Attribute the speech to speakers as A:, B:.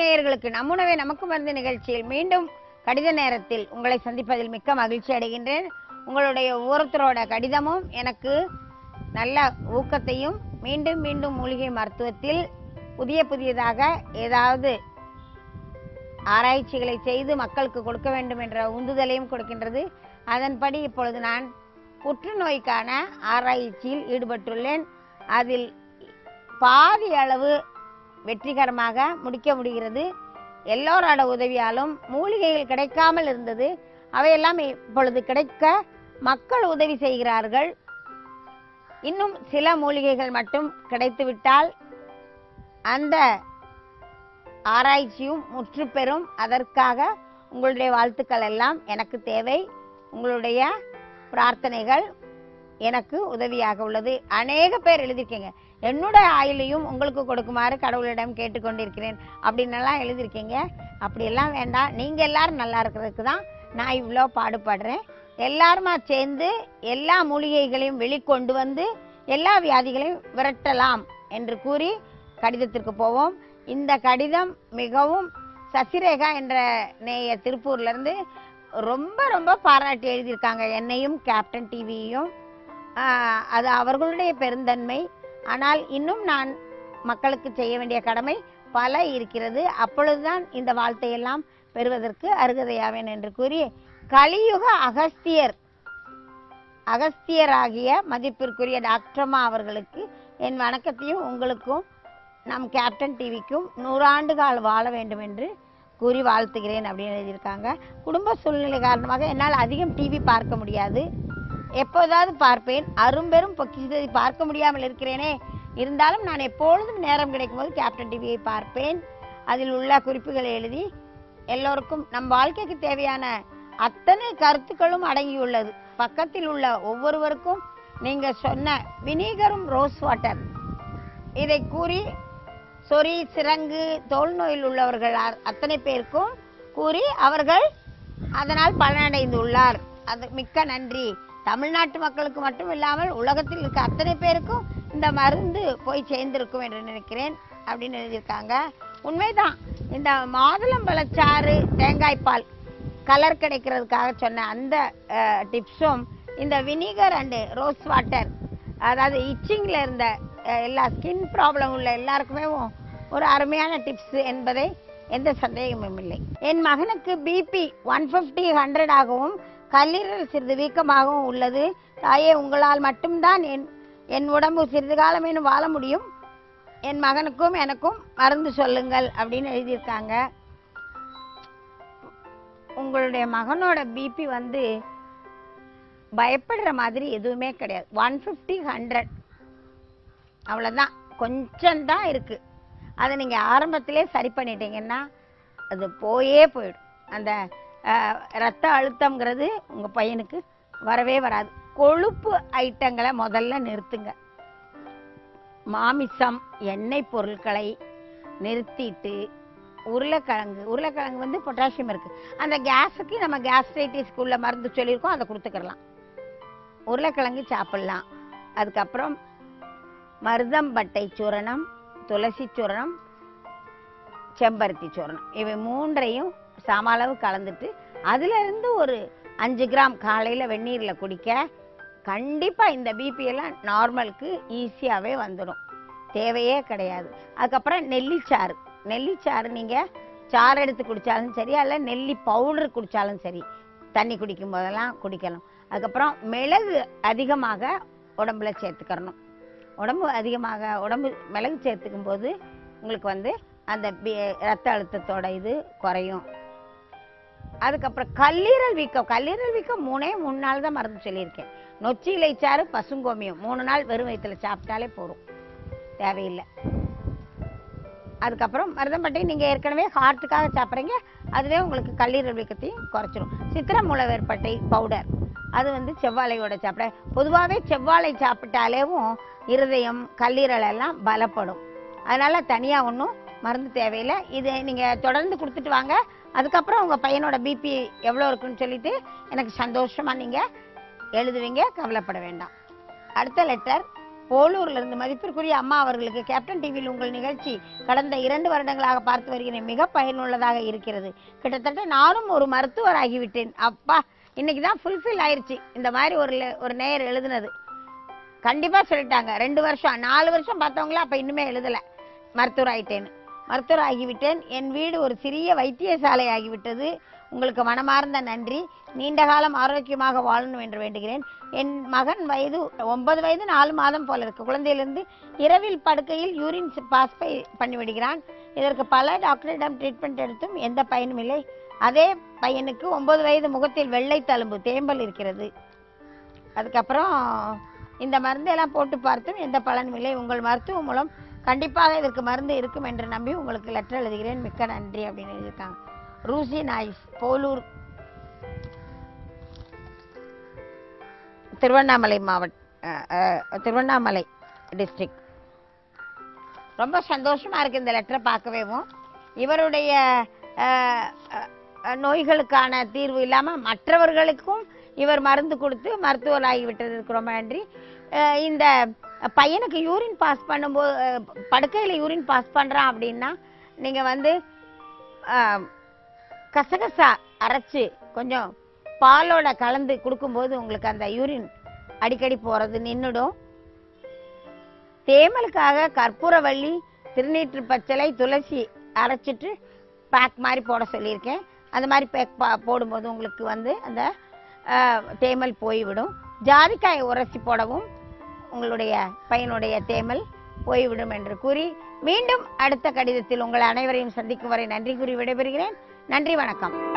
A: நேயர்களுக்கு நம்முணவே நமக்கு மருந்து நிகழ்ச்சியில் மீண்டும் கடித நேரத்தில் உங்களை சந்திப்பதில் மிக்க மகிழ்ச்சி அடைகின்றேன். உங்களுடைய ஒவ்வொருத்தரோட கடிதமும் எனக்கு நல்ல ஊக்கத்தையும் மீண்டும் மீண்டும் மூலிகை மருத்துவத்தில் புதிய புதியதாக ஏதாவது ஆராய்ச்சிகளை செய்து மக்களுக்கு கொடுக்க வேண்டும் என்ற உந்துதலையும் கொடுக்கின்றது. அதன்படி இப்பொழுது நான் புற்றுநோய்க்கான ஆராய்ச்சியில் ஈடுபட்டுள்ளேன். அதில் பாதி அளவு வெற்றிகரமாக முடிக்க முடிகிறது. எல்லோரோட உதவியாலும் மூலிகைகள் கிடைக்காமல் இருந்தது. அவையெல்லாம் இப்பொழுது கிடைக்க மக்கள் உதவி செய்கிறார்கள். இன்னும் சில மூலிகைகள் மட்டும் கிடைத்துவிட்டால் அந்த ஆராய்ச்சியும் முற்று பெறும் அதற்காக உங்களுடைய வாழ்த்துக்கள் எல்லாம் எனக்கு தேவை. உங்களுடைய பிரார்த்தனைகள் எனக்கு உதவியாக உள்ளது. அநேக பேர் எழுதியிருக்கீங்க. என்னோட ஆயுளையும் உங்களுக்கு கொடுக்குமாறு கடவுளிடம் கேட்டுக்கொண்டிருக்கிறேன். அப்படின்னெல்லாம் எழுதியிருக்கீங்க. அப்படியெல்லாம் வேண்டாம். நீங்கள் எல்லாரும் நல்லா இருக்கிறதுக்கு தான் நான் இவ்வளோ பாடுபடுறேன். எல்லாருமா சேர்ந்து எல்லா மூலிகைகளையும் வெளிக்கொண்டு வந்து எல்லா வியாதிகளையும் விரட்டலாம் என்று கூறி கடிதத்திற்கு போவோம். இந்த கடிதம் மிகவும் சசிரேகா என்ற நேய திருப்பூர்லேருந்து ரொம்ப ரொம்ப பாராட்டி எழுதியிருக்காங்க. என்னையும் கேப்டன் டிவியையும் அது அவர்களுடைய பெருந்தன்மை. ஆனால் இன்னும் நான் மக்களுக்கு செய்ய வேண்டிய கடமை பல இருக்கிறது. அப்பொழுதுதான் இந்த வாழ்த்தையெல்லாம் பெறுவதற்கு அருகதையாவேன் என்று கூறி கலியுக அகஸ்தியர் அகஸ்தியராகிய மதிப்பிற்குரிய டாக்டர்மா அவர்களுக்கு என் வணக்கத்தையும் உங்களுக்கும் நம் கேப்டன் டிவிக்கும் நூறாண்டு கால் வாழ வேண்டும் என்று கூறி வாழ்த்துகிறேன் அப்படின்னு எழுதியிருக்காங்க. குடும்ப சூழ்நிலை காரணமாக என்னால் அதிகம் டிவி பார்க்க முடியாது. எப்போதாவது பார்ப்பேன். அரும்பெரும் பொக்கிஷத்தை பார்க்க முடியாமல் இருக்கிறேனே. இருந்தாலும் நான் எப்பொழுதும் நேரம் கிடைக்கும்போது கேப்டன் டிவியை பார்ப்பேன். அதில் உள்ள குறிப்புகளை எழுதி எல்லோருக்கும் நம் வாழ்க்கைக்கு தேவையான அத்தனை கருத்துக்களும் அடங்கியுள்ளது. பக்கத்தில் உள்ள ஒவ்வொருவருக்கும் நீங்கள் சொன்ன வினீகரும் ரோஸ் வாட்டர். இதை கூறி சொறி சிறங்கு தோல் நோயில் உள்ளவர்கள் அத்தனை பேருக்கும் கூறி அவர்கள் அதனால் பலனடைந்துள்ளார். அது மிக்க நன்றி. தமிழ்நாட்டு மக்களுக்கு மட்டும் இல்லாமல் உலகத்தில் இருக்க அத்தனை பேருக்கும் இந்த மருந்து போய் சேர்ந்திருக்கும் என்று நினைக்கிறேன் அப்படின்னு எழுதியிருக்காங்க. உண்மைதான். இந்த மாதுளம்பழச்சாறு தேங்காய் பால் கலர் கிடைக்கிறதுக்காக சொன்ன அந்த டிப்ஸும் இந்த வினிகர் அண்டு ரோஸ் வாட்டர் அதாவது இச்சிங்கில் இருந்த எல்லா ஸ்கின் ப்ராப்ளம் உள்ள எல்லாருக்குமே ஒரு அருமையான டிப்ஸ் என்பதை எந்த சந்தேகமும் இல்லை. என் மகனுக்கு பிபி ஒன் ஃபிஃப்டி ஹண்ட்ரட் ஆகவும் கல்லீரல் சிறிது வீக்கமாகவும் உள்ளது. தாயே உங்களால் மட்டும்தான் என் என் உடம்பு சிறிது காலமேனும் வாழ முடியும். என் மகனுக்கும் எனக்கும் மருந்து சொல்லுங்கள் அப்படின்னு எழுதியிருக்காங்க. உங்களுடைய மகனோட பிபி வந்து பயப்படுற மாதிரி எதுவுமே கிடையாது. ஒன் ஃபிஃப்டி ஹண்ட்ரட் அவ்வளோதான் கொஞ்சம்தான் இருக்குது அதை நீங்கள் ஆரம்பத்திலே சரி பண்ணிட்டீங்கன்னா அது போயே போயிடும். அந்த ரத்த அழுத்தம்ங்கிறது உங்கள் பையனுக்கு வரவே வராது. கொழுப்பு ஐட்டங்களை முதல்ல நிறுத்துங்க. மாமிசம் எண்ணெய் பொருட்களை நிறுத்திட்டு உருளைக்கிழங்கு உருளைக்கிழங்கு வந்து பொட்டாசியம் இருக்குது அந்த கேஸுக்கு நம்ம கேஸ்ட்ரைட்டிஸ்க்கு உள்ள மருந்து சொல்லியிருக்கோம் அதை கொடுத்துக்கிடலாம். உருளைக்கிழங்கு சாப்பிட்லாம். அதுக்கப்புறம் மருதம்பட்டை சூரணம் துளசி சூரணம் செம்பருத்தி சூரணம். இவை மூன்றையும் சம அளவு கலந்துட்டு அதுலேருந்து ஒரு அஞ்சு கிராம் காலையில் வெந்நீரில் குடிக்க கண்டிப்பாக இந்த பிபி எல்லாம் நார்மலுக்கு ஈஸியாகவே வந்துடும் தேவையே கிடையாது. அதுக்கப்புறம் நெல்லிச்சாறு. நெல்லிச்சாறு நீங்கள் சாறு எடுத்து குடித்தாலும் சரி அல்ல நெல்லி பவுடர் குடித்தாலும் சரி தண்ணி குடிக்கும் போதெல்லாம் குடிக்கணும் அதுக்கப்புறம் மிளகு அதிகமாக உடம்புல சேர்த்துக்கிறணும். உடம்பு அதிகமாக உடம்பு மிளகு சேர்த்துக்கும் போது உங்களுக்கு வந்து அந்த பி- ரத்த அழுத்தத்தோட இது குறையும். அதுக்கப்புறம் கல்லீரல் வீக்கம். கல்லீரல் வீக்கம் மூணே மூணு நாள் தான் மருந்து சொல்லியிருக்கேன். நொச்சி இலைச்சாறு பசுங்கோமியம் மூணு நாள் வெறும் வயிற்றுல சாப்பிட்டாலே போதும். தேவையில்லை. அதுக்கப்புறம் மருதம்பட்டை நீங்கள் ஏற்கனவே ஹார்ட்டுக்காக சாப்பிட்றீங்க. அதுவே உங்களுக்கு கல்லீரல் வீக்கத்தையும் குறைச்சிரும். சித்திரமூல வேர்பட்டை பவுடர் அது வந்து செவ்வாழையோட சாப்பிட. பொதுவாகவே செவ்வாழை சாப்பிட்டாலேவும் இருதயம் கல்லீரல் எல்லாம் பலப்படும். அதனால் தனியாக ஒன்றும் மருந்து தேவையில்லை. இது நீங்கள் தொடர்ந்து கொடுத்துட்டு வாங்க. அதுக்கப்புறம் உங்கள் பையனோட பிபி எவ்வளோ இருக்குன்னு சொல்லிட்டு எனக்கு சந்தோஷமாக நீங்கள் எழுதுவீங்க. கவலைப்பட வேண்டாம். அடுத்த லெட்டர் போலூர்லிருந்து மதிப்பிற்குரிய அம்மா அவர்களுக்கு கேப்டன் டிவியில் உங்கள் நிகழ்ச்சி கடந்த இரண்டு வருடங்களாக பார்த்து வருகிறேன். மிக பயனுள்ளதாக இருக்கிறது. கிட்டத்தட்ட நானும் ஒரு மருத்துவர் ஆகிவிட்டேன் அப்பா இன்னைக்கு தான் ஃபுல்ஃபில் ஆயிடுச்சு இந்த மாதிரி ஒரு ஒரு நேயர் எழுதுனது. கண்டிப்பாக சொல்லிட்டாங்க. ரெண்டு வருஷம் நாலு வருஷம் பார்த்தவங்களா அப்போ இன்னுமே எழுதல. மருத்துவர் ஆயிட்டேன்னு மருத்துவர் ஆகிவிட்டேன் என் வீடு ஒரு சிறிய வைத்தியசாலை ஆகிவிட்டது. உங்களுக்கு மனமார்ந்த நன்றி. நீண்ட காலம் ஆரோக்கியமாக வாழணும் என்று வேண்டுகிறேன். என் மகன் வயது ஒன்பது வயது நாலு மாதம் போல இருக்கு. குழந்தையிலிருந்து இரவில் படுக்கையில் யூரின் பாஸ் பண்ணிவிடுகிறான். இதற்கு பல டாக்டரிடம் ட்ரீட்மெண்ட் எடுத்தும் எந்த பயனும் இல்லை. அதே பையனுக்கு ஒன்பது வயது முகத்தில் வெள்ளை தழும்பு தேம்பல் இருக்கிறது. அதுக்கப்புறம் இந்த மருந்தெல்லாம் போட்டு பார்த்தும் எந்த பலனும் இல்லை. உங்கள் மருத்துவம் மூலம் கண்டிப்பாக இதற்கு மருந்து இருக்கும் என்று நம்பி உங்களுக்கு லெட்டர் எழுதுகிறேன். மிக்க நன்றி அப்படின்னு எழுதியிருக்காங்க. ரூசி நாய்ஸ் போலூர் திருவண்ணாமலை மாவட்ட திருவண்ணாமலை டிஸ்ட்ரிக்ட் ரொம்ப சந்தோஷமாக இருக்குது இந்த லெட்டரை பார்க்கவேவும் இவருடைய நோய்களுக்கான தீர்வு இல்லாமல் மற்றவர்களுக்கும் இவர் மருந்து கொடுத்து மருத்துவர் ஆகிவிட்டதற்கு ரொம்ப நன்றி. இந்த பையனுக்கு யூரின் பாஸ் பண்ணும்போது படுக்கையில் யூரின் பாஸ் பண்ணுறான் அப்படின்னா நீங்கள் வந்து கசகசா அரைச்சி கொஞ்சம் பாலோட கலந்து கொடுக்கும்போது உங்களுக்கு அந்த யூரின் அடிக்கடி போகிறது நின்றுடும் தேமலுக்காக கற்பூரவள்ளி திருநீற்று பச்சளை துளசி அரைச்சிட்டு பேக் மாதிரி போட சொல்லியிருக்கேன். அந்த மாதிரி பேக் போடும்போது உங்களுக்கு வந்து அந்த தேமல் போய்விடும். ஜாதிக்காய் உரசி போடவும் உங்களுடைய பையனுடைய தேமல் போய்விடும் என்று கூறி மீண்டும் அடுத்த கடிதத்தில் உங்கள் அனைவரையும் சந்திக்கும் வரை நன்றி கூறி விடைபெறுகிறேன். நன்றி வணக்கம்.